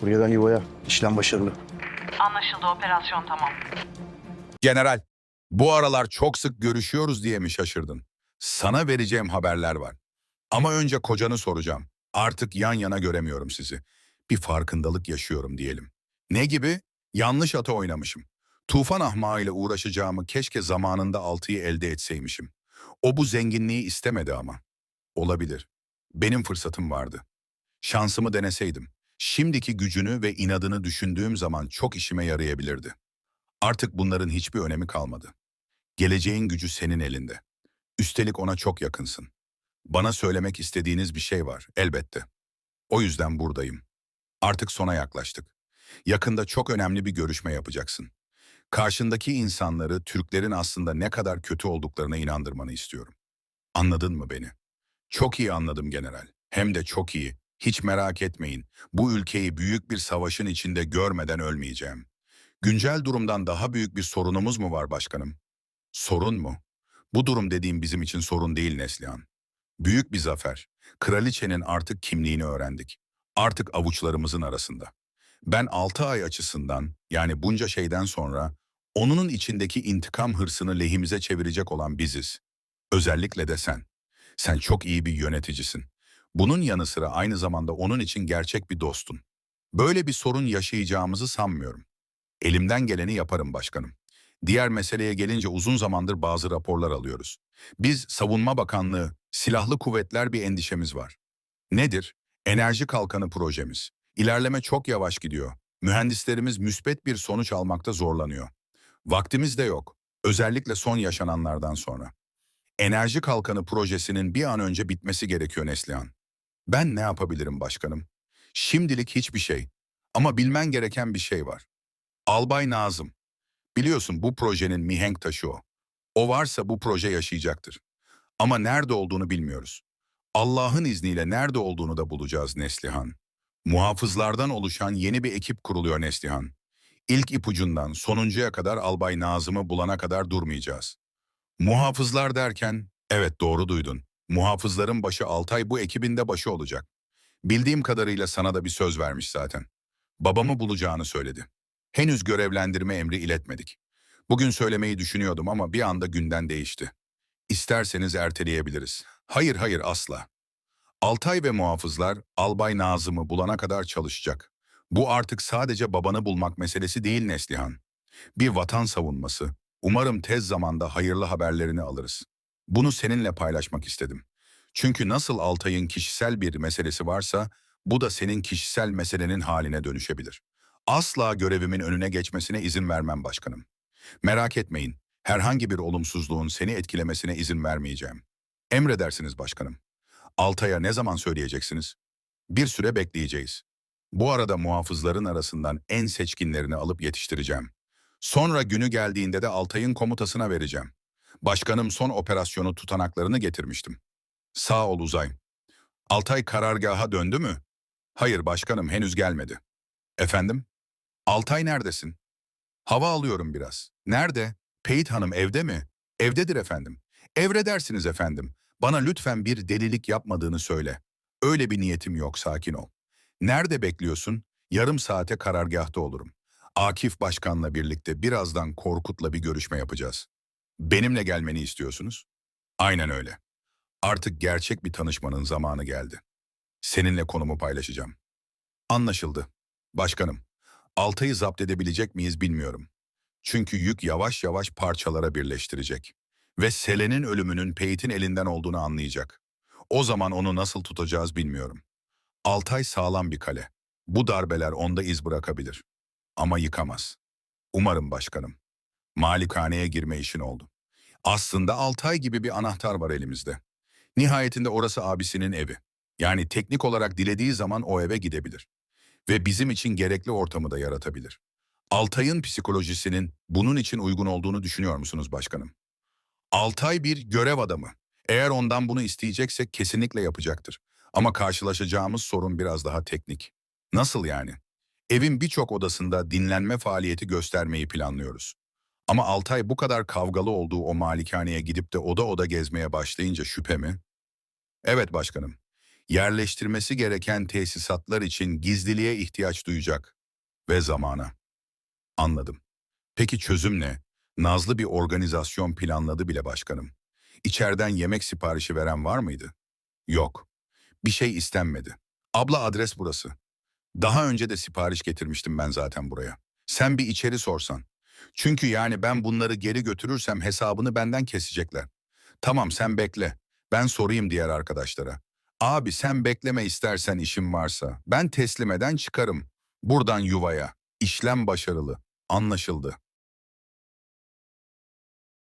Buradan İvo'ya. İşlem başarılı. Anlaşıldı operasyon tamam. General, bu aralar çok sık görüşüyoruz diye mi şaşırdın? Sana vereceğim haberler var. Ama önce kocanı soracağım. Artık yan yana göremiyorum sizi. Bir farkındalık yaşıyorum diyelim. Ne gibi? Yanlış ata oynamışım. Tufan ahmağıyla uğraşacağımı keşke zamanında altıyı elde etseymişim. O bu zenginliği istemedi ama. Olabilir. Benim fırsatım vardı. Şansımı deneseydim. Şimdiki gücünü ve inadını düşündüğüm zaman çok işime yarayabilirdi. Artık bunların hiçbir önemi kalmadı. Geleceğin gücü senin elinde. Üstelik ona çok yakınsın. Bana söylemek istediğiniz bir şey var, elbette. O yüzden buradayım. Artık sona yaklaştık. Yakında çok önemli bir görüşme yapacaksın. Karşındaki insanları Türklerin aslında ne kadar kötü olduklarına inandırmanı istiyorum. Anladın mı beni? Çok iyi anladım general. Hem de çok iyi. Hiç merak etmeyin. Bu ülkeyi büyük bir savaşın içinde görmeden ölmeyeceğim. Güncel durumdan daha büyük bir sorunumuz mu var başkanım? Sorun mu? Bu durum dediğim bizim için sorun değil Neslihan. Büyük bir zafer. Kraliçenin artık kimliğini öğrendik. Artık avuçlarımızın arasında. Ben altı ay açısından yani bunca şeyden sonra onun içindeki intikam hırsını lehimize çevirecek olan biziz. Özellikle de sen. Sen çok iyi bir yöneticisin. Bunun yanı sıra aynı zamanda onun için gerçek bir dostun. Böyle bir sorun yaşayacağımızı sanmıyorum. Elimden geleni yaparım başkanım. Diğer meseleye gelince uzun zamandır bazı raporlar alıyoruz. Biz Savunma Bakanlığı, Silahlı Kuvvetler bir endişemiz var. Nedir? Enerji Kalkanı projemiz. İlerleme çok yavaş gidiyor. Mühendislerimiz müspet bir sonuç almakta zorlanıyor. Vaktimiz de yok. Özellikle son yaşananlardan sonra. Enerji Kalkanı projesinin bir an önce bitmesi gerekiyor Neslihan. Ben ne yapabilirim başkanım? Şimdilik hiçbir şey. Ama bilmen gereken bir şey var. Albay Nazım. Biliyorsun bu projenin mihenk taşı o. O varsa bu proje yaşayacaktır. Ama nerede olduğunu bilmiyoruz. Allah'ın izniyle nerede olduğunu da bulacağız Neslihan. Muhafızlardan oluşan yeni bir ekip kuruluyor Neslihan. İlk ipucundan sonuncuya kadar Albay Nazım'ı bulana kadar durmayacağız. Muhafızlar derken, evet doğru duydun. Muhafızların başı Altay bu ekibin de başı olacak. Bildiğim kadarıyla sana da bir söz vermiş zaten. Babamı bulacağını söyledi. Henüz görevlendirme emri iletmedik. Bugün söylemeyi düşünüyordum ama bir anda günden değişti. İsterseniz erteleyebiliriz. Hayır hayır asla. Altay ve muhafızlar Albay Nazım'ı bulana kadar çalışacak. Bu artık sadece babanı bulmak meselesi değil Neslihan. Bir vatan savunması. Umarım tez zamanda hayırlı haberlerini alırız. Bunu seninle paylaşmak istedim. Çünkü nasıl Altay'ın kişisel bir meselesi varsa, bu da senin kişisel meselenin haline dönüşebilir. Asla görevimin önüne geçmesine izin vermem başkanım. Merak etmeyin, herhangi bir olumsuzluğun seni etkilemesine izin vermeyeceğim. Emredersiniz başkanım. Altay'a ne zaman söyleyeceksiniz? Bir süre bekleyeceğiz. Bu arada muhafızların arasından en seçkinlerini alıp yetiştireceğim. Sonra günü geldiğinde de Altay'ın komutasına vereceğim. Başkanım son operasyonu tutanaklarını getirmiştim. Sağ ol Uzay. Altay karargaha döndü mü? Hayır başkanım henüz gelmedi. Efendim? Altay neredesin? Hava alıyorum biraz. Nerede? Peyit Hanım evde mi? Evdedir efendim. Evredersiniz efendim. Bana lütfen bir delilik yapmadığını söyle. Öyle bir niyetim yok, sakin ol. Nerede bekliyorsun? Yarım saate karargahta olurum. Akif Başkan'la birlikte birazdan Korkut'la bir görüşme yapacağız. Benimle gelmeni istiyorsunuz? Aynen öyle. Artık gerçek bir tanışmanın zamanı geldi. Seninle konumu paylaşacağım. Anlaşıldı. Başkanım, Altay'ı zapt edebilecek miyiz bilmiyorum. Çünkü yük yavaş yavaş parçalara birleştirecek. Ve Selen'in ölümünün Peyit'in elinden olduğunu anlayacak. O zaman onu nasıl tutacağız bilmiyorum. Altay sağlam bir kale. Bu darbeler onda iz bırakabilir. Ama yıkamaz. Umarım başkanım. Malikaneye girme işin oldu. Aslında Altay gibi bir anahtar var elimizde. Nihayetinde orası abisinin evi. Yani teknik olarak dilediği zaman o eve gidebilir. Ve bizim için gerekli ortamı da yaratabilir. Altay'ın psikolojisinin bunun için uygun olduğunu düşünüyor musunuz başkanım? Altay bir görev adamı. Eğer ondan bunu isteyeceksek kesinlikle yapacaktır. Ama karşılaşacağımız sorun biraz daha teknik. Nasıl yani? Evin birçok odasında dinlenme faaliyeti göstermeyi planlıyoruz. Ama Altay bu kadar kavgalı olduğu o malikaneye gidip de oda oda gezmeye başlayınca şüphe mi? Evet başkanım. Yerleştirmesi gereken tesisatlar için gizliliğe ihtiyaç duyacak. Ve zamana. Anladım. Peki çözüm ne? Nazlı bir organizasyon planladı bile başkanım. İçeriden yemek siparişi veren var mıydı? Yok. Bir şey istenmedi. Abla adres burası. Daha önce de sipariş getirmiştim ben zaten buraya. Sen bir içeri sorsan. Çünkü yani ben bunları geri götürürsem hesabını benden kesecekler. Tamam sen bekle. Ben sorayım diğer arkadaşlara. Abi sen bekleme istersen işim varsa. Ben teslim eden çıkarım. Buradan yuvaya. İşlem başarılı. Anlaşıldı.